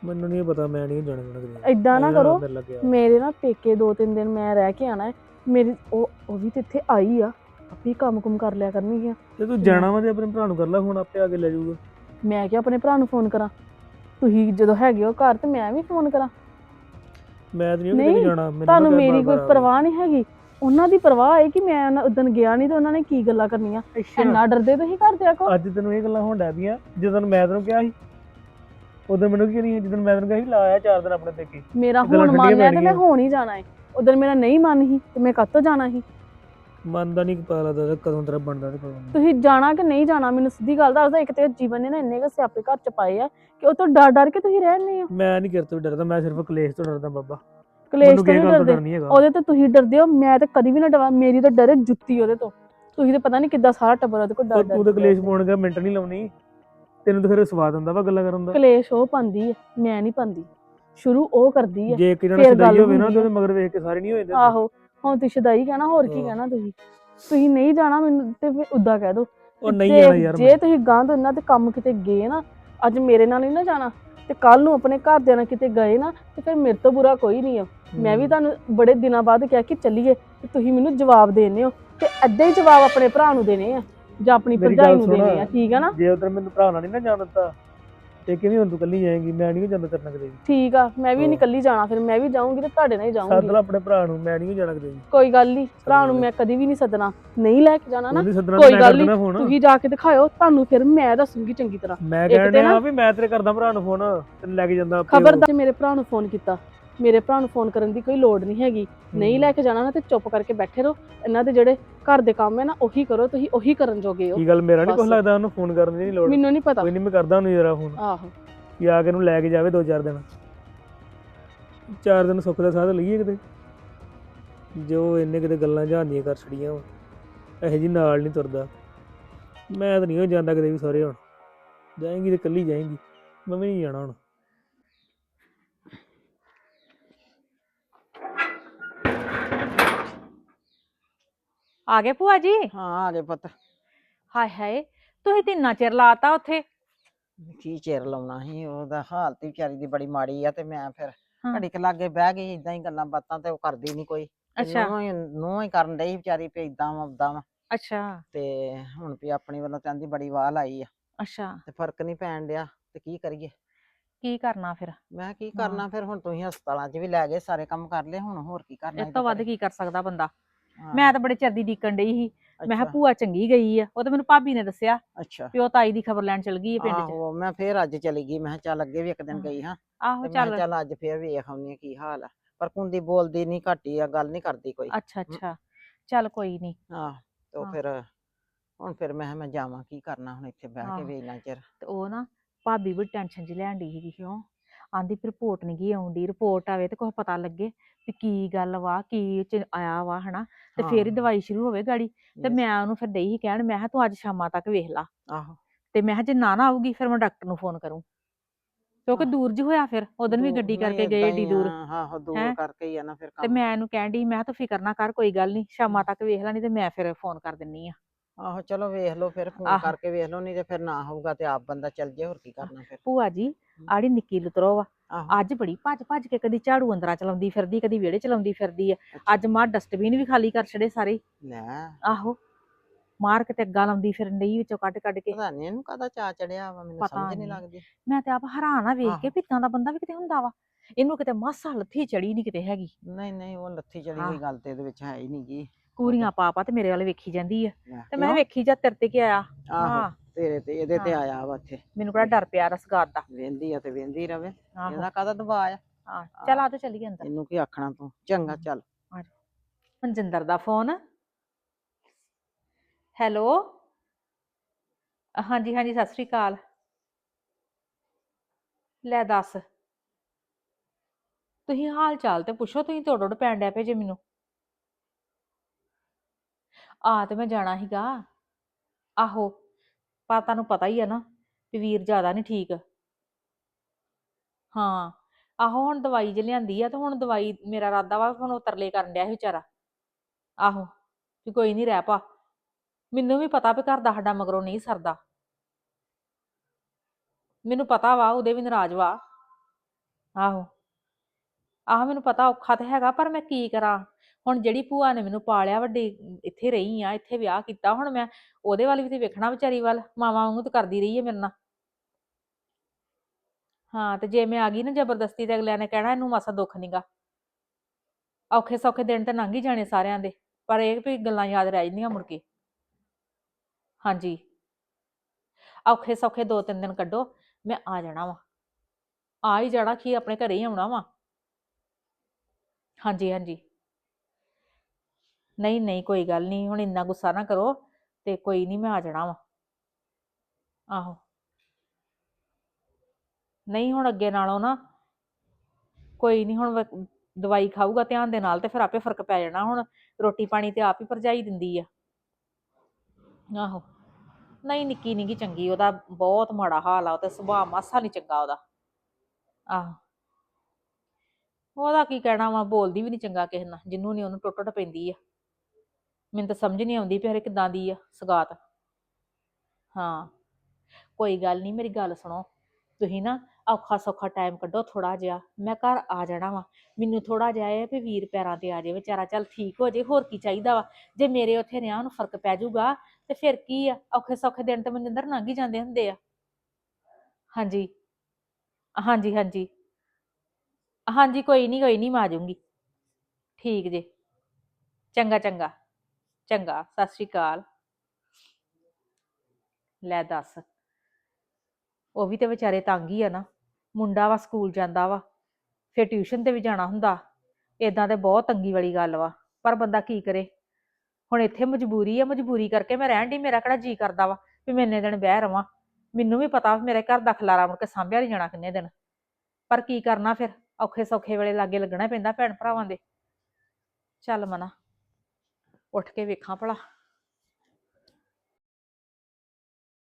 ਮੈਨੂੰ ਨਹੀਂ ਪਤਾ ਮੈਂ ਨਹੀਂ ਜਾਣਾ ਜਾਣਾ ਕਿਤੇ ਏਦਾਂ ਨਾ ਜਾਣਾ ਕਰੋ ਮੇਰੇ ਨਾ ਪੇਕੇ ਦੋ ਤਿੰਨ ਦਿਨ ਮੈਂ ਰਹਿ ਕੇ ਆਣਾ ਹੈ। ਮੇਰੀ ਉਹ ਉਹ ਵੀ ਤੇ ਇੱਥੇ ਆਈ ਆ ਆਪੇ ਕੰਮ ਕੁਮ ਕਰ ਲਿਆ ਕਰਨਗੀਆਂ। ਤੇ ਤੂੰ ਜਾਣਾ ਵਾ ਤੇ ਆਪਣੇ ਭਰਾ ਨੂੰ ਕਰ ਲੈ ਹੁਣ ਆਪੇ ਆ ਕੇ ਲੈ ਜਾਊਗਾ। ਮੈਂ ਕਿਹਾ ਆਪਣੇ ਭਰਾ ਨੂੰ ਫੋਨ ਕਰਾਂ। ਤੁਸੀਂ ਜਦੋਂ ਹੈਗੇ ਹੋ ਘਰ ਤੇ ਮੈਂ ਵੀ ਫੋਨ ਕਰਾਂ। ਮੈਂ ਤਾਂ ਨਹੀਂ ਕਿਤੇ ਜਾਣਾ ਮੈਨੂੰ ਤੁਹਾਨੂੰ ਕਹਿ ਮੇਰੀ ਕੋਈ ਬਾਰ-ਬਾਰ ਪਰਵਾਹ ਨਹੀਂ ਹੈਗੀ। ਉਹਨਾਂ ਦੀ ਪਰਵਾਹ ਹੈ ਕਿ ਮੈਂ ਉਦੋਂ ਗਿਆ ਨਹੀਂ ਤੇ ਉਹਨਾਂ ਨੇ ਕੀ ਗੱਲਾਂ ਕਰਨੀਆਂ। ਇੰਨਾ ਡਰਦੇ ਤੁਸੀਂ ਘਰ ਦੇ ਕੋ ਅੱਜ ਤੈਨੂੰ ਇਹ ਗੱਲਾਂ ਹੋਣ ਡੈ ਪਈਆਂ ਜਦੋਂ ਮੈਂ ਤੈਨੂੰ ਕਿਹਾ ਸੀ ਉਦੋਂ ਮੈਨੂੰ ਕੀ ਨਹੀਂ ਜਦੋਂ ਮੈਂ ਤੈਨੂੰ ਕਿਹਾ ਸੀ ਲਾਇਆ ਚਾਰ ਦਿਨ ਆਪਣੇ ਪੇਕੇ। ਮੇਰਾ ਗੱਲਾਂ ਹੁਣ ਮੰਨ ਠੰਡੀਆਂ ਤੇ ਮੈਂ ਪੈਣਗੀਆਂ। ਹੁਣ ਹੀ ਜਾਣਾ ਹੈ। ਉਦੋਂ ਮੇਰਾ ਨਹੀਂ ਮਨ ਸੀ ਤੇ ਮੈਂ ਕੱਤੋਂ ਜਾਣਾ ਸੀ? ਮੰਨਦਾ ਨਹੀਂ ਪਤਾ ਲੱਗਦਾ ਕਦੋਂ ਤੇਰਾ ਬਣਦਾ ਤੇ ਕਦੋਂ ਨਹੀਂ। ਤੁਸੀਂ ਜਾਣਾ ਕਿ ਨਹੀਂ ਜਾਣਾ? ਮੈਨੂੰ ਸਿੱਧੀ ਗੱਲ ਦੱਸ ਦਿਓ ਇੱਕ ਤੇ ਜੀਵਨ ਨੇ ਨਾ ਇੰਨੇ ਕੁ ਸਿਆਪੇ ਘਰ ਚ ਪਾਏ ਆ ਕਿ ਉਹ ਤੋਂ ਡਰ ਡਰ ਕੇ ਤੁਸੀਂ ਰਹਿੰਦੇ ਹੋ। ਮੈਂ ਨਹੀਂ ਕਿਰਤ ਤੋਂ ਡਰਦਾ ਮੈਂ ਸਿਰਫ ਕਲੇਸ਼ ਤੋਂ ਡਰਦਾ ਬਾਬਾ। ਕਲੇਸ਼ ਮੈਨੂੰ ਤੋਂ ਕਿਸੇ ਨਹੀਂ ਗੱਲ ਤੋਂ ਡਰਦੇ। ਡਰ ਨਹੀਂ ਹੈਗਾ। ਉਹਦੇ ਤੋਂ ਤੁਸੀਂ ਡਰਦੇ ਹੋ ਮੈਂ ਤਾਂ ਕਦੀ ਵੀ ਨਾ ਡਰਾਂ ਮੇਰੀ ਤਾਂ ਡਰ ਹੈ ਜੁੱਤੀ ਉਹਦੇ ਤੋਂ। ਤੁਸੀਂ ਤਾਂ ਪਤਾ ਨਹੀਂ ਕਿੱਦਾਂ ਸਾਰਾ ਟੱਬਰ ਉਹਦੇ ਕੋਲ ਡਰ ਪਰ ਡਰ ਤੂੰ ਤਾਂ ਕੇ ਕਲੇਸ਼ ਰਹਿੰਦੇ। ਪਾਉਣ ਗਿਆ ਮਿੰਟ ਨਹੀਂ ਲਾਉਣੀ। ਤੈਨੂੰ ਤਾਂ ਫਿਰ ਸਵਾਦ ਹੁੰਦਾ ਵਾ ਗੱਲਾਂ ਕਰਨ ਦਾ। ਕਲੇਸ਼ ਉਹ ਪਾਉਂਦੀ ਹੈ ਮੈਂ ਨਹੀਂ ਪਾਉਂਦੀ। ਸ਼ੁਰੂ ਉਹ ਕਰਦੀ ਹੈ ਜੇ ਇੱਕ ਜਣਾ ਫਿਰ ਸਦਾਈ ਹੋਵੇ ਨਾ ਹੁੰਦੀ ਤੇ ਉਹਦੇ ਮਗਰ ਵੇਖ ਕੇ ਸਾਰੇ ਨਹੀਂ ਹੋ ਜਾਂਦੇ ਆਹੋ ਹੁਣ ਤੁਸੀਂ ਸ਼ਦਾਈ ਕਹਿਣਾ ਹੋਰ ਕੀ। ਕਹਿਣਾ ਤੁਸੀਂ? ਤੁਸੀਂ ਨਹੀਂ ਜਾਣਾ ਮੈਨੂੰ ਤੇ ਫਿਰ ਉਦਾਂ ਕਹਿ ਦੋ। ਉਹ ਨਹੀਂ ਤੇ ਜਾਣਾ ਯਾਰ ਜੇ ਤੁਸੀਂ ਗਾਂ ਤੋਂ ਇਹਨਾਂ ਤੇ ਕੰਮ ਕਿਤੇ ਗਏ ਨਾ ਅੱਜ ਮੇਰੇ ਨਾਲ ਨਹੀਂ ਨਾ ਜਾਣਾ ਤੇ ਕੱਲ ਨੂੰ ਆਪਣੇ ਘਰਦਿਆਂ ਨਾਲ ਕਿਤੇ ਗਏ ਨਾ ਤੇ ਫਿਰ ਮੇਰੇ ਤੋਂ ਬੁਰਾ ਕੋਈ ਨਹੀਂ ਆ। ਮੈਂ ਵੀ ਤੁਹਾਨੂੰ ਬੜੇ ਦਿਨਾਂ ਬਾਅਦ ਕਿਹਾ ਕਿ ਚੱਲੀਏ ਤੇ ਤੁਸੀਂ ਮੈਨੂੰ ਜਵਾਬ ਦੇਣੇ ਹੋ ਤੇ ਅੱਧੇ ਹੀ ਜਵਾਬ ਆਪਣੇ ਭਰਾ ਨੂੰ ਦੇਣੇ ਆ ਜਾਂ ਆਪਣੀ ਮੇਰੀ ਭਰਜਾਈ ਗੱਲ ਨੂੰ ਸੁਣ। ਦੇਣੇ ਆ ਠੀਕ ਆ ਨਾ? ਜੇ ਉਧਰ ਮੈਨੂੰ ਭਰਾ ਨਾਲ ਨਹੀਂ ਨਾ ਜਾਣ ਦਿੱਤਾ। ਤੇ ਕਿਵੇਂ ਹੁਣ ਤੂੰ ਕੱਲੀ ਜਾਏਂਗੀ? ਮੈਂ ਨਹੀਂ ਜਾਂਦਾ ਤੇਰੇ ਨਾਲ ਕਦੇ ਵੀ। ਠੀਕ ਆ ਮੈਂ ਵੀ। ਨਹੀਂ ਇਕੱਲੀ ਜਾਣਾ ਫਿਰ ਮੈਂ ਵੀ ਜਾਊਂਗੀ ਤੇ ਤੁਹਾਡੇ ਨਾਲ ਹੀ ਸੱਦ ਜਾਊਂਗੀ। ਲੈ ਆਪਣੇ ਭਰਾ ਨੂੰ ਮੈਂ ਨਹੀਂ ਜਾਣਾ ਕਦੇ ਵੀ। ਕੋਈ ਗੱਲ ਨਹੀਂ ਭਰਾ ਨੂੰ। ਮੈਂ ਕਦੀ ਵੀ ਨਹੀਂ ਸੱਦਣਾ। ਨਹੀਂ ਲੈ ਕੇ ਜਾਣਾ ਨਾ ਉਹਦੀ ਸੱਦਣਾ ਕੋਈ ਮੈਂ ਗੱਲ ਕਰ ਨੀ, ਦੇਣਾ ਫੋਨ। ਤੁਸੀਂ ਜਾ ਕੇ ਦਿਖਾਇਓ ਤੁਹਾਨੂੰ ਫਿਰ ਮੈਂ ਦੱਸੂਗੀ ਚੰਗੀ ਤਰ੍ਹਾਂ। ਮੈਂ ਇੱਕ ਕਹਿਣ ਤੇ ਡਿਆ ਨਾ- ਵੀ ਮੈਂ ਤੇਰੇ ਕਰਦਾ ਭਰਾ ਨੂੰ ਫੋਨ ਤੈਨੂੰ ਲੈ ਕੇ ਜਾਂਦਾ ਆਪੇ ਉਹ। ਖਬਰਦਾਰ ਜੇ ਮੇਰੇ ਭਰਾ ਨੂੰ ਫੋਨ ਕੀਤਾ। ਮੇਰੇ ਭਰਾ ਨੂੰ ਫੋਨ ਕਰਨ ਦੀ ਕੋਈ ਲੋੜ ਨਹੀਂ ਹੈਗੀ। ਨਹੀਂ ਲੈ ਕੇ ਜਾਣਾ ਨਾ ਤੇ ਚੁੱਪ ਕਰਕੇ ਬੈਠੇ ਰਹੋ। ਇਹਨਾਂ ਦੇ ਜਿਹੜੇ ਘਰ ਦੇ ਕੰਮ ਹੈ ਨਾ ਉਹੀ ਕਰੋ ਤੁਸੀਂ ਉਹੀ ਕਰਨ ਜੋਗੇ ਹੋ। ਕੀ ਗੱਲ ਮੇਰਾ ਨਹੀਂ ਕੁਝ। ਲੱਗਦਾ ਉਹਨੂੰ ਫੋਨ ਕਰਨ ਦੀ ਨਹੀਂ ਲੋੜ? ਮੈਨੂੰ ਨਹੀਂ ਪਤਾ। ਕੋਈ ਨਹੀਂ ਮੈਂ ਕਰਦਾ ਉਹਨੂੰ ਜਰਾ ਫੋਨ ਆਹੋ। ਕਿ ਆ ਕੇ ਉਹਨੂੰ ਲੈ ਕੇ ਜਾਵੇ ਦੋ ਚਾਰ ਦਿਨ। ਚਾਰ ਦਿਨ ਸੁੱਖ ਦਾ ਸਾਥ ਲਈਏ ਕਿਤੇ। ਜੋ ਇੰਨੇ ਕਿਤੇ ਗੱਲਾਂ ਜਾਂਦੀਆਂ ਕਰ ਛੜੀਆਂ ਇਹੋ ਜੀ ਨਾਲ ਨਹੀਂ ਤੁਰਦਾ। ਮੈਂ ਤਾਂ ਨਹੀਂ ਹੋ ਜਾਂਦਾ ਕਿਤੇ ਵੀ ਸਾਰੇ ਹੁਣ ਜਾਏਂਗੀ ਤੇ ਕੱਲੀ ਜਾਏਂਗੀ। ਮੈਂ ਵੀ ਨਹੀਂ ਜਾਣਾ ਹੁਣ। ਆ ਗਏ ਭੂਆ ਜੀ? ਹਾਂ ਆ ਗਏ ਪੁੱਤ। ਹਾਏ ਹਾਏ ਤੁਸੀਂ ਤੇ ਇੰਨਾ ਚਿਰ ਲਾਤਾ ਉੱਥੇ। ਕੀ ਚਿਰ ਲਾਉਣਾ ਸੀ ਉਹਦਾ ਹਾਲਤ ਹੀ ਵਿਚਾਰੀ ਦੀ ਬੜੀ ਮਾੜੀ ਆ ਤੇ ਮੈਂ ਫਿਰ ਹਾਂ। ਘੜੀ ਕੁ ਲਾਗੇ ਬਹਿ ਗਈ ਇਦਾਂ ਹੀ ਗੱਲਾਂ ਬਾਤਾਂ ਤੇ ਉਹ ਕਰਦੀ ਨਹੀਂ ਕੋਈ। ਅੱਛਾ। ਨੂੰ ਹੀ ਨੂੰਹ ਹੀ ਕਰਨ ਡਈ ਵਿਚਾਰੀ ਵੀ ਇਦਾਂ ਉਦਾਂ ਵਾ। ਅੱਛਾ। ਤੇ ਹੁਣ ਵੀ ਆਪਣੀ ਵੱਲੋਂ ਕਹਿੰਦੀ ਬੜੀ ਵਾਹ ਲਾਈ ਆ। ਅੱਛਾ। ਤੇ ਫ਼ਰਕ ਨਹੀਂ ਪੈਣ ਡਿਆ ਤੇ ਕੀ ਕਰੀਏ? ਕੀ ਕਰਨਾ ਫਿਰ? ਮੈਂ ਕੀ ਕਰਨਾ ਫਿਰ ਹੁਣ ਤੁਸੀਂ ਹਸਪਤਾਲਾਂ 'ਚ ਵੀ ਲੈ ਗਏ ਸਾਰੇ ਕੰਮ ਕਰ ਲਏ ਹੁਣ ਹੋਰ ਕੀ ਕਰਨਾ ਇਸ ਤੋਂ ਵੱਧ ਕੀ ਕਰ ਸਕਦਾ ਬੰਦਾ? ਮੈਂ ਤਾਂ ਬੜੇ ਚਿਰ ਦੀ ਡੀਕਣ ਡਈ ਸੀ। ਮੈਂ ਕਿਹਾ ਭੂਆ ਚੰਗੀ ਗਈ ਆ। ਉਹ ਤਾਂ ਮੈਨੂੰ ਭਾਬੀ ਨੇ ਦੱਸਿਆ ਅੱਛਾ। ਉਹ ਤਾਈ ਦੀ ਖਬਰ ਲੈਣ ਚਲ ਗਈ ਹੈ ਪਿੰਡ 'ਚ। ਆਹੋ ਮੈਂ ਫੇਰ ਅੱਜ ਚਲੀ ਗਈ। ਮੈਂ ਕਿਹਾ ਚੱਲ ਅੱਗੇ ਵੀ ਇੱਕ ਦਿਨ ਹਾਂ। ਗਈ ਹਾਂ। ਆਹੋ ਤੇ ਮੈਂ ਚੱਲ ਕਿਹਾ ਚੱਲ। ਅੱਜ ਫੇਰ ਵੇਖ ਆਉਂਦੀ ਆ ਕੀ ਹਾਲ ਆ। ਪਰ ਕੁੰਦੀ ਬੋਲਦੀ ਨਹੀਂ ਘਾਟੀ ਆ ਗੱਲ ਨਹੀਂ ਕਰਦੀ ਕੋਈ। ਅੱਛਾ ਅੱਛਾ। ਚੱਲ ਕੋਈ ਨਹੀਂ ਆਹ ਤੇ ਉਹ ਹਾਂ। ਫਿਰ ਹੁਣ ਫਿਰ ਮੈਂ ਕਿਹਾ ਮੈਂ ਜਾਵਾਂ ਕੀ ਕਰਨਾ ਹੁਣ ਇੱਥੇ ਬਹਿ ਕੇ ਆਹੋ। ਵੀ ਇੰਨਾ ਚਿਰ। ਤੇ ਉਹ ਨਾ ਭਾਬੀ ਵੀ ਟੈਨਸ਼ਨ ਚ ਲੈਣ ਡਈ ਸੀਗੀ। ਕਿਉਂ? ਆਂਦੀ ਵੀ ਰਿਪੋਰਟ ਨਹੀਂ ਗਈ ਆਉਂਦੀ ਰਿਪੋਰਟ ਆਵੇ ਤੇ ਕੁਛ ਪਤਾ ਲੱਗੇ। ਵੀ ਕੀ ਗੱਲ ਵਾ ਕੀ ਇਹ ਚ ਆਇਆ ਵਾ ਹਨਾ? ਤੇ ਫੇਰ ਹੀ ਹਾਂ, ਦਵਾਈ ਸ਼ੁਰੂ ਹੋਵੇ ਗਾੜੀ ਤੇ yes, ਮੈਂ ਉਹਨੂੰ ਫਿਰ ਡਈ ਸੀ ਕਹਿਣ ਮੈਂ ਕਿਹਾ ਤੂੰ ਅੱਜ ਸ਼ਾਮਾਂ ਤੱਕ ਵੇਖ ਲਾ। ਆਹੋ। ਤੇ ਮੈਂ ਕਿਹਾ ਜੇ ਨਾ ਨਾ ਆਊਗੀ ਫਿਰ ਮੈਂ ਡਾਕਟਰ ਨੂੰ ਫੋਨ ਕਰੂੰ। ਕਿਉਂਕਿ। ਦੂਰ ਜਿ ਹੋਇਆ ਫਿਰ ਉਦੋਂ ਵੀ ਦੂਰ- ਗੱਡੀ ਨਹੀਂ, ਕਰਕੇ ਗਏ ਏਦਾਂ ਏਡੀ ਹੀ ਦੂਰ ਆ, ਆਹੋ ਦੂਰ ਹੈਂ? ਕਰਕੇ ਹੀ ਆ ਨਾ ਫਿਰ ਤੇ ਕੰਮ। ਮੈਂ ਇਹਨੂੰ ਕਹਿਣ ਡਈ ਮੈਂ ਕਿਹਾ ਤੂੰ ਫਿਕਰ ਨਾ ਕਰ ਕੋਈ ਗੱਲ ਨਹੀਂ ਸ਼ਾਮਾਂ ਤੱਕ ਵੇਖ ਲੈਣੀ ਤੇ ਮੈਂ ਫਿਰ ਫੋਨ ਕਰ ਦਿੰਨੀ ਆ। ਆਹੋ ਚਲੋ ਵੇਖ ਲਓ ਫਿਰ ਫੋਨ ਆਹੋ। ਕਰਕੇ ਵੇਖ ਲਓ ਨਹੀਂ ਤੇ ਫਿਰ ਨਾ ਹੋਊਗਾ ਤੇ ਆਪ ਬੰਦਾ ਚੱਲ ਜੇ ਹੋਰ ਕੀ ਕਰਨਾ ਫਿਰ। ਭੂਆ ਜੀ ਆੜੀ ਨਿੱਕੀ ਲੁਤਰੋ ਵਾ। ਅੱਜ ਬੜੀ ਭੱਜ ਭੱਜ ਕੇ ਕਦੀ ਝਾੜੂ ਅੰਦਰਾਂ ਚਲਾਉਂਦੀ ਫਿਰਦੀ ਕਦੀ ਵਿਹੜੇ ਚਲਾਉਂਦੀ ਫਿਰਦੀ ਆ। ਅੱਜ ਮਾਂ ਡਸਟਬਿਨ ਵੀ ਖਾਲੀ ਕਰ ਛੜੇ ਸਾਰੇ। ਲੈ। ਆਹੋ। ਮਾਰ ਕੇ ਤੇ ਅੱਗਾ ਲਾਉਂਦੀ ਫਿਰਨ ਡਈ ਵਿੱਚੋਂ ਕੱਢ ਕੱਢ ਕੇ। ਪਤਾ ਨਹੀਂ ਇਹਨੂੰ ਕਾਹਦਾ ਚਾ ਚੜਿਆ ਵਾ ਮੈਨੂੰ ਪਤਾ ਸਮਝ ਨਹੀਂ ਨੀ। ਲੱਗਦੀ। ਮੈਂ ਤੇ ਆਪ ਹੈਰਾਨ ਆ ਵੇਖ ਕੇ ਇਦਾਂ ਦਾ ਬੰਦਾ ਵੀ ਕਿਤੇ ਹੁੰਦਾ ਵਾ। ਇਹਨੂੰ ਕਿਤੇ ਮਾਸਾ ਲੱਥੀ ਚੜੀ ਨਹੀਂ ਕਿਤੇ ਹੈਗੀ। ਨਹੀਂ ਨਹੀਂ ਉਹ ਲੱਥੀ ਚੜੀ। ਹੋਈ ਗੱਲ ਤੇ ਇਹਦੇ ਵਿੱਚ ਹੈ ਹੀ ਨਹੀਂ ਗੀ। ਕੂਰੀਆਂ ਪਾ ਪਾ ਤੇ ਮੇਰੇ ਵੱਲ ਵੇਖੀ ਜਾਂਦੀ ਆ। ਤੇ ਮੈਂ? ਵੇਖੀ ਜਾ ਤੇਰੇ ਤੇ ਕੀ ਆਇਆ। ਆਹੋ। ਹਾਂ। ਤੇਰੇ ਤੇ ਇਹਦੇ ਤੇ। ਆਇਆ ਵਾ ਇੱਥੇ। ਮੈਨੂੰ ਕਿਹੜਾ ਡਰ ਪਿਆ ਰਸਗਾਰ ਦਾ। ਵੇਂਦੀ ਆ ਤੇ ਵੇਂਦੀ ਰਵੇ। ਆਹੋ। ਇਹਦਾ ਕਾਹਦਾ ਦਬਾਅ ਆ? ਹਾਂ ਚੱਲ ਆ ਤੂੰ ਚੱਲੀਏ ਅੰਦਰ। ਇਹਨੂੰ ਕੀ ਆਖਣਾ ਤੂੰ? ਚੰਗਾ। ਚੱਲ। ਮਨਜਿੰਦਰ ਦਾ ਫੋਨ। ਹੈਲੋ? ਹਾਂਜੀ ਹਾਂਜੀ ਸਤਿ ਸ੍ਰੀ ਅਕਾਲ। ਲੈ ਦੱਸ। ਤੁਸੀਂ ਹਾਲ ਚਾਲ ਤੇ ਪੁੱਛੋ ਤੁਸੀਂ ਤੋੜ ਤੋੜ ਪੈਣ ਡੈ ਪਏ ਜੇ ਮੈਨੂੰ। ਆ ਤੇ ਮੈਂ ਜਾਣਾ ਸੀਗਾ। ਆਹੋ। ਪਰ ਤੁਹਾਨੂੰ ਪਤਾ ਹੀ ਆ ਨਾ ਵੀ ਵੀਰ ਜ਼ਿਆਦਾ ਨਹੀਂ ਠੀਕ। ਹਾਂ, ਆਹੋ ਹੁਣ ਦਵਾਈ ਜੇ ਲਿਆਂਦੀ ਆ ਤੇ ਹੁਣ ਦਵਾਈ ਮੇਰਾ ਇਰਾਦਾ ਵਾ ਹੁਣ ਉਹ ਤਰਲੇ ਕਰਨ ਡਿਆ ਸੀ ਵਿਚਾਰਾ। ਆਹੋ, ਵੀ ਕੋਈ ਨਹੀਂ ਰਹਿ ਪਾ। ਮੈਨੂੰ ਵੀ ਪਤਾ ਵੀ ਘਰ ਦਾ ਸਾਡਾ ਮਗਰੋਂ ਨਹੀਂ ਸਰਦਾ। ਮੈਨੂੰ ਪਤਾ ਵਾ ਉਹਦੇ ਵੀ ਨਾਰਾਜ਼ ਵਾ। ਆਹੋ, ਆਹ ਮੈਨੂੰ ਪਤਾ ਔਖਾ ਤੇ ਹੈਗਾ ਪਰ ਮੈਂ ਕੀ ਕਰਾਂ? ਹੁਣ ਜਿਹੜੀ ਭੂਆ ਨੇ ਮੈਨੂੰ ਪਾਲਿਆ ਵੱਡੀ, ਇੱਥੇ ਰਹੀ ਆ, ਇੱਥੇ ਵਿਆਹ ਕੀਤਾ, ਹੁਣ ਮੈਂ ਉਹਦੇ ਵੱਲ ਵੀ ਤੇ ਵੇਖਣਾ ਵਿਚਾਰੀ ਵੱਲ, ਮਾਵਾਂ ਵਾਂਗੂ ਤਾਂ ਕਰਦੀ ਰਹੀ ਹੈ ਮੇਰੇ ਨਾਲ। ਹਾਂ, ਤੇ ਜੇ ਮੈਂ ਆ ਗਈ ਨਾ ਜ਼ਬਰਦਸਤੀ ਤੇ ਅਗਲਿਆਂ ਨੇ ਕਹਿਣਾ ਇਹਨੂੰ ਮਾਸਾ ਦੁੱਖ ਨਹੀਂਗਾ ਔਖੇ ਸੌਖੇ ਦਿਨ ਤਾਂ ਲੰਘ ਹੀ ਜਾਣੇ ਸਾਰਿਆਂ ਦੇ, ਪਰ ਇਹ ਵੀ ਗੱਲਾਂ ਯਾਦ ਰਹਿ ਜਾਂਦੀਆਂ ਮੁੜ ਕੇ। ਹਾਂਜੀ। ਔਖੇ ਸੌਖੇ ਦੋ ਤਿੰਨ ਦਿਨ ਕੱਢੋ, ਮੈਂ ਆ ਜਾਣਾ ਵਾ। ਆ ਹੀ ਜਾਣਾ ਕੀ ਆਪਣੇ ਘਰੇ ਹੀ ਆਉਣਾ ਵਾ। ਹਾਂਜੀ ਹਾਂਜੀ। ਨਹੀਂ ਨਹੀਂ, ਕੋਈ ਗੱਲ ਨਹੀਂ, ਹੁਣ ਇੰਨਾ ਗੁੱਸਾ ਨਾ ਕਰੋ ਤੇ ਕੋਈ ਨਹੀਂ ਮੈਂ ਆ ਜਾਣਾ ਵਾ। ਆਹੋ। ਨਹੀਂ, ਹੁਣ ਅੱਗੇ ਨਾਲੋਂ ਨਾ ਕੋਈ ਨਹੀਂ, ਹੁਣ ਵ- ਦਵਾਈ ਖਾਊਗਾ ਧਿਆਨ ਦੇ ਨਾਲ ਤੇ ਫਿਰ ਆਪੇ ਫ਼ਰਕ ਪੈ ਜਾਣਾ, ਹੁਣ ਰੋਟੀ ਪਾਣੀ ਤੇ ਆਪ ਹੀ ਭਰਜਾਈ ਦਿੰਦੀ ਆ। ਆਹੋ। ਨਹੀਂ, ਨਿੱਕੀ ਨਿੱਕੀ ਚੰਗੀ, ਉਹਦਾ ਬਹੁਤ ਮਾੜਾ ਹਾਲ ਆ, ਉਹਦਾ ਸੁਭਾਅ ਮਾਸਾ ਨਹੀਂ ਚੰਗਾ ਉਹਦਾ। ਆਹੋ। ਉਹਦਾ ਕੀ ਕਹਿਣਾ ਵਾ, ਬੋਲਦੀ ਵੀ ਨਹੀਂ ਚੰਗਾ ਕਿਸੇ ਨਾਲ ਜਿਹਨੂੰ ਨਹੀਂ ਉਹਨੂੰ ਟੁੱਟ ਟੁੱਟ ਪੈਂਦੀ ਆ। ਮੈਨੂੰ ਤਾਂ ਸਮਝ ਨਹੀਂ ਆਉਂਦੀ ਵੀ ਇਹ ਕਿਦਾਂ ਦੀ ਆ ਸਗਾਤ। ਹਾਂ, ਕੋਈ ਗੱਲ ਨਹੀਂ, ਮੇਰੀ ਗੱਲ ਸੁਣੋ। ਤੁਸੀਂ ਨਾ ਔਖਾ ਸੌਖਾ ਟਾਈਮ ਕੱਢੋ ਥੋੜਾ ਜਿਹਾ। ਮੈਂ ਘਰ ਆ ਜਾਣਾ ਵਾ। ਮੈਨੂੰ ਥੋੜਾ ਜਿਹਾ ਇਹ ਵੀ ਵੀਰ ਪੈਰਾਂ ਤੇ ਆ ਜਾਏ ਵਿਚਾਰਾ ਚੱਲ ਠੀਕ ਹੋ ਜੇ, ਹੋਰ ਕੀ ਚਾਹੀਦਾ ਵਾ? ਜੇ ਮੇਰੇ ਉੱਥੇ ਰਿਆਂ ਨੂੰ ਫ਼ਰਕ ਪੈ ਜਾਊਗਾ, ਤੇ ਫਿਰ ਕੀ ਆ? ਔਖੇ ਸੌਖੇ ਦਿਨ ਤੇ ਮਨਿੰਦਰ ਲੰਘ ਹੀ ਜਾਂਦੇ ਹੁੰਦੇ ਆ। ਹਾਂਜੀ। ਹਾਂਜੀ ਹਾਂਜੀ। ਹਾਂਜੀ, ਕੋਈ ਨਹੀਂ ਕੋਈ ਨਹੀਂ, ਮੈਂ ਆ ਜਾਊਂਗੀ। ਠੀਕ ਜੇ। ਚੰਗਾ ਚੰਗਾ। ਚੰਗਾ, ਸਤਿ ਸ਼੍ਰੀ ਅਕਾਲ। ਲੈ ਦੱਸ। ਉਹ ਵੀ ਤੇ ਵਿਚਾਰੇ ਤੰਗ ਹੀ ਆ ਨਾ। ਮੁੰਡਾ ਵਾ, ਸਕੂਲ ਜਾਂਦਾ ਵਾ। ਫਿਰ ਟਿਊਸ਼ਨ ਤੇ ਵੀ ਜਾਣਾ ਹੁੰਦਾ। ਇਦਾਂ ਤੇ ਬਹੁਤ ਤੰਗੀ ਵਾਲੀ ਗੱਲ ਵਾ। ਪਰ ਬੰਦਾ ਕੀ ਕਰੇ? ਹੁਣ ਇੱਥੇ ਮਜਬੂਰੀ ਆ, ਮਜਬੂਰੀ ਕਰਕੇ ਮੈਂ ਰਹਿਣ ਦੀ ਮੇਰਾ ਕਿਹੜਾ ਜੀ ਕਰਦਾ ਵਾ ਵੀ ਮੈਂ ਇੰਨੇ ਦਿਨ ਬਹਿ ਰਵਾਂ। ਮੈਨੂੰ ਵੀ ਪਤਾ ਮੇਰੇ ਘਰ ਦਾ ਖਲਾਰਾ ਮੁੜ ਕੇ ਸਾਂਭਿਆ ਨਹੀਂ ਜਾਣਾ ਕਿੰਨੇ ਦਿਨ। ਪਰ ਕੀ ਕਰਨਾ ਫਿਰ? ਔਖੇ ਸੌਖੇ ਵੇਲੇ ਲਾਗੇ ਲੱਗਣਾ ਪੈਂਦਾ ਭੈਣ ਭਰਾਵਾਂ ਦੇ। ਚੱਲ ਮਨਾ। ਉੱਠ ਕੇ ਵੇਖਾਂ ਭਲਾ।